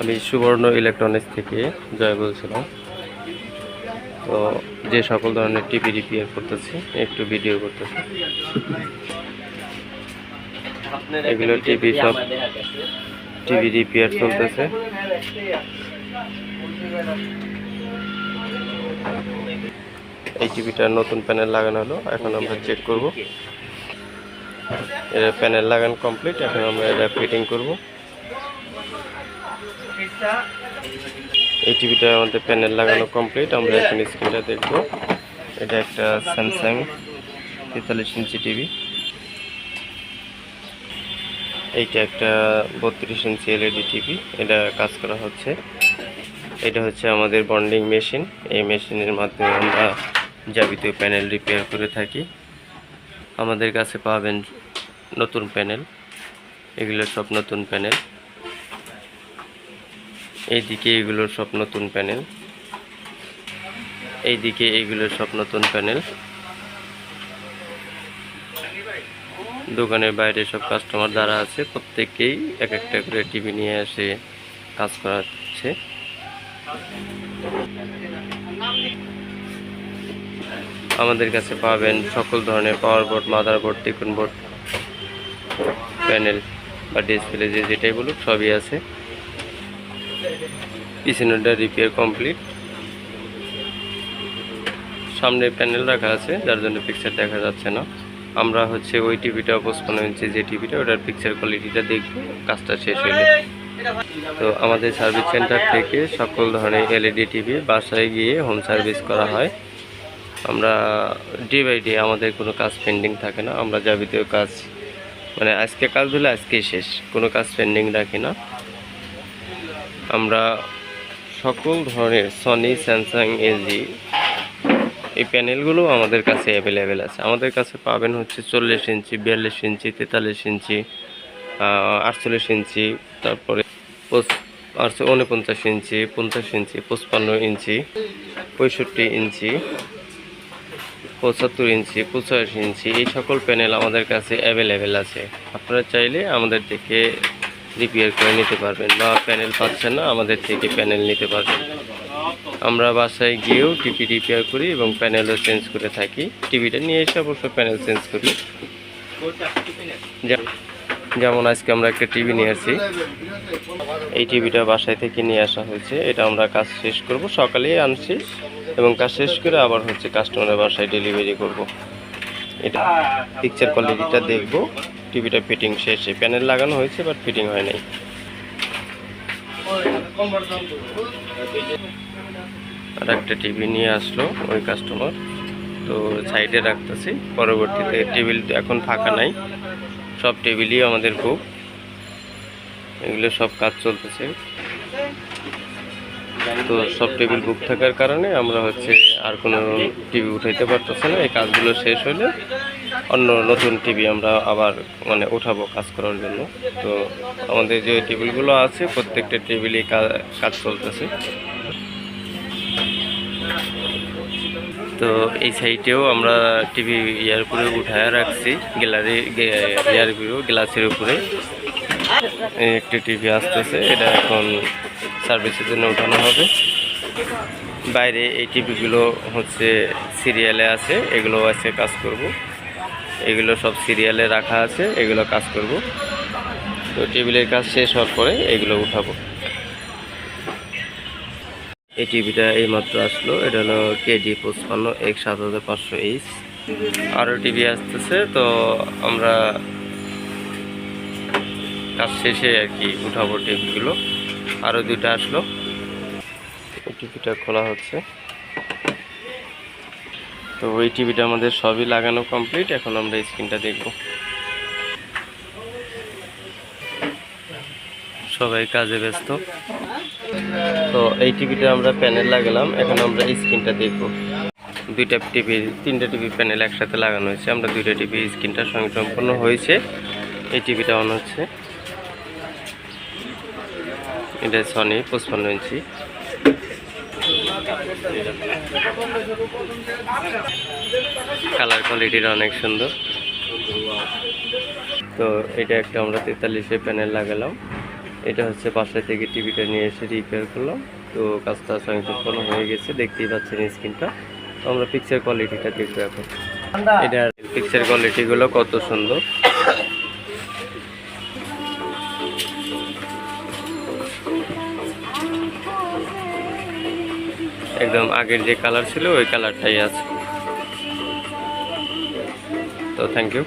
আমি সুবর্ণ ইলেকট্রনিক্স থেকে জয় বলছিলাম। তো যে সকল ধরনের টিভি রিপেয়ার করতেছি, একটু ভিডিও করতেছি। এগুলো টিভি সব টিভি রিপেয়ার চলতেছে। এই টিভিটার নতুন প্যানেল লাগানো হলো, এখন আমরা চেক করব। এর প্যানেল লাগানো কমপ্লিট এখন আমরা এটা ফিটিং করব। এই টিভিটা আমাদের প্যানেল লাগানো কমপ্লিট আমরা এখন স্ক্রিনটা দেখব। এটা একটা স্যামসাং তেতাল্লিশ ইঞ্চি টিভি। এইটা একটা বত্রিশ ইঞ্চি এলইডি টিভি এটা কাজ করা হচ্ছে। এটা হচ্ছে আমাদের বন্ডিং মেশিন এই মেশিনের মাধ্যমে আমরা যাবিতীয় প্যানেল রিপেয়ার করে থাকি। আমাদের কাছে পাবেন নতুন প্যানেল এগুলো সব নতুন প্যানেল। এইদিকে এগুলো সব নতুন প্যানেল। এইদিকে এগুলো সব নতুন প্যানেল। দোকানের বাইরে সব কাস্টমার যারা আছে প্রত্যেককেই এক একটা করে টিভি নিয়ে এসে কাজ করাচ্ছে। আমাদের কাছে পাবেন সকল ধরনের power board mother board T con board panel বা ডিসপ্লে যে যেটাই বলুক সবই আছে। পিছনেরটা রিপেয়ার কমপ্লিট সামনে প্যানেল রাখা আছে, যার জন্য পিকচার দেখা যাচ্ছে না। আমরা হচ্ছে ওই টিভিটা পঁচপান্ন ইঞ্চি যে টিভিটা ওটার পিকচার কোয়ালিটিটা দেখব, কাজটা শেষ হইলে তো আমাদের সার্ভিস সেন্টার থেকে সকল ধরনের এলইডি টিভি বাসায় গিয়ে হোম সার্ভিস করা হয়। আমরা ডে বাই ডে আমাদের কোনো কাজ পেন্ডিং থাকে না, আমরা যাবতীয় কাজ মানে আজকে কাজ হলে আজকেই শেষ। কোনো কাজ পেন্ডিং রাখি না। আমরা সকল ধরনের সনি স্যামসাং এলজি এই প্যানেলগুলো আমাদের কাছে অ্যাভেলেবেল আছে। আমাদের কাছে পাবেন হচ্ছে চল্লিশ ইঞ্চি, বিয়াল্লিশ ইঞ্চি, তেতাল্লিশ ইঞ্চি আটচল্লিশ ইঞ্চি, তারপরে আটশো উনপঞ্চাশ ইঞ্চি, পঞ্চাশ ইঞ্চি, পঁচপান্ন ইঞ্চি, পঁয়ষট্টি ইঞ্চি, পঁচাত্তর ইঞ্চি, পঁচাশি ইঞ্চি, এই সকল প্যানেল আমাদের কাছে অ্যাভেলেবেল আছে। আপনারা চাইলে আমাদের থেকে রিপেয়ার করে নিতে পারবেন বা প্যানেল পাচ্ছেন না, আমাদের থেকে প্যানেল নিতে পারবেন। আমরা বাসায় গিয়েও টিভি রিপেয়ার করি এবং প্যানেলও চেঞ্জ করে থাকি। টিভিটা নিয়ে এসে অবশ্য প্যানেল চেঞ্জ করি। যেমন আজকে আমরা একটা টিভি নিয়ে আসছি। এই টিভিটা বাসায় থেকে নিয়ে আসা হয়েছে। এটা আমরা কাজ শেষ করব, সকালেই আনছি এবং কাজ শেষ করে আবার হচ্ছে কাস্টমারের বাসায় ডেলিভারি করব। এটা পিকচার কোয়ালিটিটা দেখব। টিভিটা ফিটিং শেষে। প্যানেল লাগানো হয়েছে বাট ফিটিং হয় নাই। আর একটা টিভি নিয়ে আসলো ওই কাস্টমার তো সাইডে রাখতেছি। পরবর্তীতে টেবিল এখন ফাঁকা নাই। সব টেবিলই আমাদের বুক এগুলো সব কাজ চলতেছে। তো সব টেবিল বুক থাকার কারণে আমরা হচ্ছে আর কোনো টিভি উঠাইতে পারতেছি না। এই কাজগুলো শেষ হলে অন্য নতুন টিভি আমরা আবার মানে উঠাবো কাজ করার জন্য। তো আমাদের যে টেবিলগুলো আছে, প্রত্যেকটা টেবিলই কাজ চলতেছে। তো এই সাইডেও আমরা টিভি ইয়ার উপরে উঠায় রাখছি, গ্যালারি ইয়ার উপরে, গ্লাসের উপরে। একটি টিভি আসতেছে, এটা এখন সার্ভিসের জন্য উঠানো হবে। বাইরে এই টিভিগুলো হচ্ছে সিরিয়ালে আছে এগুলো আছে কাজ করব। এগুলো সব সিরিয়ালে রাখা আছে, এগুলো কাজ করব। তো টেবিলের কাজ শেষ হওয়ার পরে এগুলো উঠাবো। এই টিভিটা এইমাত্র আসলো, এটা হলো কেডি পঁচপান্ন এক সাত হাজার পাঁচশো এইচ। আরও টিভি আসতেছে, তো আমরা কাজ শেষে আর কি উঠাবো টিভিগুলো আরও দুইটা আসলো। এই টিভিটা খোলা হচ্ছে। তো ওই টিভিটা আমাদের সবই লাগানো কমপ্লিট, এখন আমরা স্ক্রিনটা দেখব। সবাই কাজে ব্যস্ত। তো এই টিভিটা আমরা প্যানেল লাগালাম, এখন আমরা স্ক্রিনটা দেখব। দুইটা টিভি, তিনটা টিভি প্যানেল একসাথে লাগানো হয়েছে। আমরা দুইটা টিভি স্ক্রিনটা সঙ্গে সম্পূর্ণ হয়েছে। এই টিভিটা অন হচ্ছে। এটা সনি পঁচপান্ন ইঞ্চি। কালার কোয়ালিটিটা অনেক সুন্দর। তো এটা একটা আমরা তেতাল্লিশে প্যানেল লাগালাম। এটা হচ্ছে বাসা থেকে টিভিটা নিয়ে এসে রিপেয়ার করলাম। তো কাজটা স্বয়ংসম্পন্ন হয়ে গেছে দেখতেই পাচ্ছেন স্ক্রিনটা তো আমরা পিকচার কোয়ালিটিটা দেখব এখন। এটার পিকচার কোয়ালিটিগুলো কত সুন্দর। একদম আগের যে কালার ছিল ওই কালারটাই আছে। তো থ্যাংক ইউ